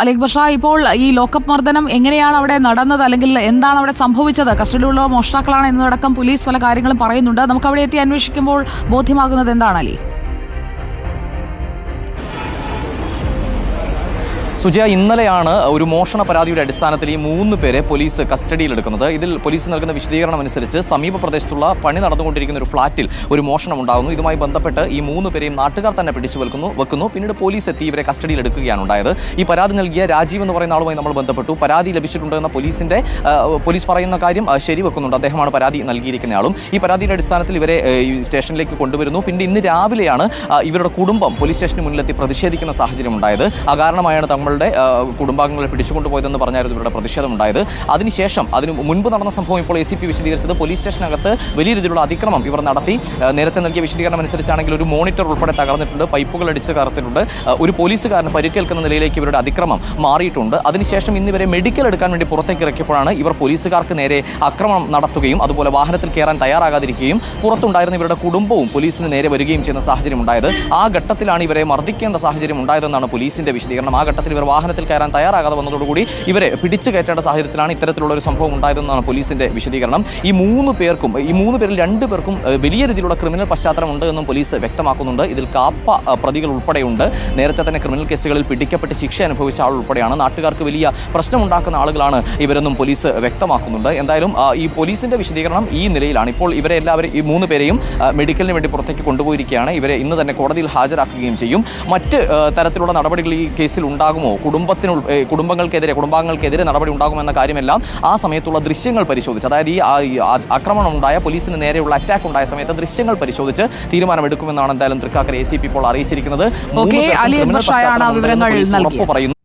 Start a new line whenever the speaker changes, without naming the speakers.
അലക് ബഷ ഇപ്പോൾ ഈ ലോക്കപ്പ് മർദ്ദനം എങ്ങനെയാണ് അവിടെ നടന്നത്? അല്ലെങ്കിൽ എന്താണ് അവിടെ സംഭവിച്ചത്? കസ്റ്റഡിയിലുള്ള മോഷ്ടാക്കളാണ് എന്നതടക്കം പോലീസ് പല കാര്യങ്ങളും പറയുന്നുണ്ട്. നമുക്ക് അവിടെ എത്തി അന്വേഷിക്കുമ്പോൾ ബോധ്യമാകുന്നത് എന്താണ്
സുജയ ഇന്നലെയാണ് ഒരു മോഷണ പരാതിയുടെ അടിസ്ഥാനത്തിൽ ഈ മൂന്ന് പേരെ പോലീസ് കസ്റ്റഡിയിലെടുക്കുന്നത്. ഇതിൽ പോലീസ് നൽകുന്ന വിശദീകരണം അനുസരിച്ച് സമീപ പ്രദേശത്തുള്ള പണി നടന്നുകൊണ്ടിരിക്കുന്ന ഒരു ഫ്ളാറ്റിൽ ഒരു മോഷണം ഉണ്ടാകുന്നു ഇതുമായി ബന്ധപ്പെട്ട് ഈ മൂന്ന് പേരെയും നാട്ടുകാർ തന്നെ പിടിച്ചു വെക്കുന്നു വെക്കുന്നു. പിന്നീട് പോലീസ് എത്തി ഇവരെ കസ്റ്റഡിയിൽ എടുക്കുകയാണ് ഉണ്ടായത്. ഈ പരാതി നൽകിയ രാജീവ് എന്ന് പറയുന്ന ആളുമായി നമ്മൾ ബന്ധപ്പെട്ടു. പരാതി ലഭിച്ചിട്ടുണ്ട് എന്ന പോലീസിന്റെ പോലീസ് പറയുന്ന കാര്യം ശരി ശരിവെക്കുന്നുണ്ട് അദ്ദേഹമാണ് പരാതി നൽകിയിരിക്കുന്ന ആളും. ഈ പരാതിയുടെ അടിസ്ഥാനത്തിൽ ഇവരെ സ്റ്റേഷനിലേക്ക് കൊണ്ടുവരുന്നു. പിന്നെ ഇന്ന് രാവിലെയാണ് ഇവരുടെ കുടുംബം പോലീസ് സ്റ്റേഷന് മുന്നിലെത്തി പ്രതിഷേധിക്കുന്ന സാഹചര്യം ഉണ്ടായത്. ആ കാരണമായാണ് തങ്ങളുടെ ആ, കുടുംബാംഗങ്ങളെ പിടിച്ചുകൊണ്ടുപോയതെന്ന് പറഞ്ഞായിരുന്നു ഇവരുടെ പ്രതിഷേധം ഉണ്ടായത് അതിനുശേഷം അതിന് മുൻപ് നടന്ന സംഭവം ഇപ്പോൾ എ സി പി വിശദീകരിച്ചത് പോലീസ് സ്റ്റേഷനകത്ത് വലിയ രീതിയിലുള്ള അതിക്രമം ഇവർ നടത്തി. നേരത്തെ നൽകിയ വിശദീകരണം അനുസരിച്ചാണെങ്കിൽ ഒരു മോണിറ്റർ ഉൾപ്പെടെ തകർന്നിട്ടുണ്ട് പൈപ്പുകൾ അടിച്ച് തകർത്തിട്ടുണ്ട്. ഒരു പോലീസുകാരന് പരിക്കേൽക്കുന്ന നിലയിലേക്ക് ഇവരുടെ അതിക്രമം മാറിയിട്ടുണ്ട്. അതിനുശേഷം ഇന്നിവരെ മെഡിക്കൽ എടുക്കാൻ വേണ്ടി പുറത്തേക്ക് ഇറക്കിയപ്പോഴാണ് ഇവർ പോലീസുകാർക്ക് നേരെ ആക്രമണം നടത്തുകയും അതുപോലെ വാഹനത്തിൽ കയറാൻ തയ്യാറാകാതിരിക്കുകയും പുറത്തുണ്ടായിരുന്ന ഇവരുടെ കുടുംബവും പോലീസിന് നേരെ വരികയും ചെയ്യുന്ന സാഹചര്യം ഉണ്ടായത് ആ ഘട്ടത്തിലാണ് ഇവരെ മർദ്ദിക്കേണ്ട സാഹചര്യം ഉണ്ടായതെന്നാണ് പോലീസിന്റെ വിശദീകരണം. ആ ഘട്ടത്തിൽ ഇവർ വാഹനത്തിൽ കയറാൻ തയ്യാറാകാതെ വന്നതോടുകൂടി ഇവരെ പിടിച്ചു കയറ്റേണ്ട സാഹചര്യത്തിലാണ് ഇത്തരത്തിലുള്ള ഒരു സംഭവം ഉണ്ടായതെന്നാണ് പോലീസിന്റെ വിശദീകരണം. ഈ മൂന്ന് പേർക്കും ഈ മൂന്ന് പേരിൽ രണ്ടു പേർക്കും വലിയ രീതിയിലുള്ള ക്രിമിനൽ പശ്ചാത്തലം ഉണ്ട് എന്നും പോലീസ് വ്യക്തമാക്കുന്നുണ്ട്. ഇതിൽ കാപ്പ പ്രതികൾ ഉൾപ്പെടെയുണ്ട്. നേരത്തെ തന്നെ ക്രിമിനൽ കേസുകളിൽ പിടിക്കപ്പെട്ട് ശിക്ഷ അനുഭവിച്ച ആൾ ഉൾപ്പെടെയാണ്. നാട്ടുകാർക്ക് വലിയ പ്രശ്നമുണ്ടാക്കുന്ന ആളുകളാണ് ഇവരെന്നും പോലീസ് വ്യക്തമാക്കുന്നുണ്ട്. എന്തായാലും ഈ പോലീസിന്റെ വിശദീകരണം ഈ നിലയിലാണ്. ഇപ്പോൾ ഇവരെ എല്ലാവരും ഈ മൂന്ന് പേരെയും മെഡിക്കലിന് വേണ്ടി പുറത്തേക്ക് കൊണ്ടുപോയിരിക്കുകയാണ്. ഇവരെ ഇന്ന് തന്നെ കോടതിയിൽ ഹാജരാക്കുകയും ചെയ്യും. മറ്റ് തരത്തിലുള്ള നടപടികൾ ഈ കേസിൽ ഉണ്ടാകുമോ? കുടുംബത്തിന് കുടുംബങ്ങൾക്കെതിരെ കുടുംബാംഗങ്ങൾക്കെതിരെ നടപടി ഉണ്ടാകുമെന്ന കാര്യമെല്ലാം ആ സമയത്തുള്ള ദൃശ്യങ്ങൾ പരിശോധിച്ച് അതായത് ഈ ആക്രമണം ഉണ്ടായ പോലീസിന് നേരെയുള്ള അറ്റാക്ക് ഉണ്ടായ സമയത്ത് ദൃശ്യങ്ങൾ പരിശോധിച്ച് തീരുമാനമെടുക്കുമെന്നാണ് എന്തായാലും തൃക്കാക്കര എ സി പി ഇപ്പോൾ അറിയിച്ചിരിക്കുന്നത്.
വിവരങ്ങൾ
ഉറപ്പ് പറയുന്നു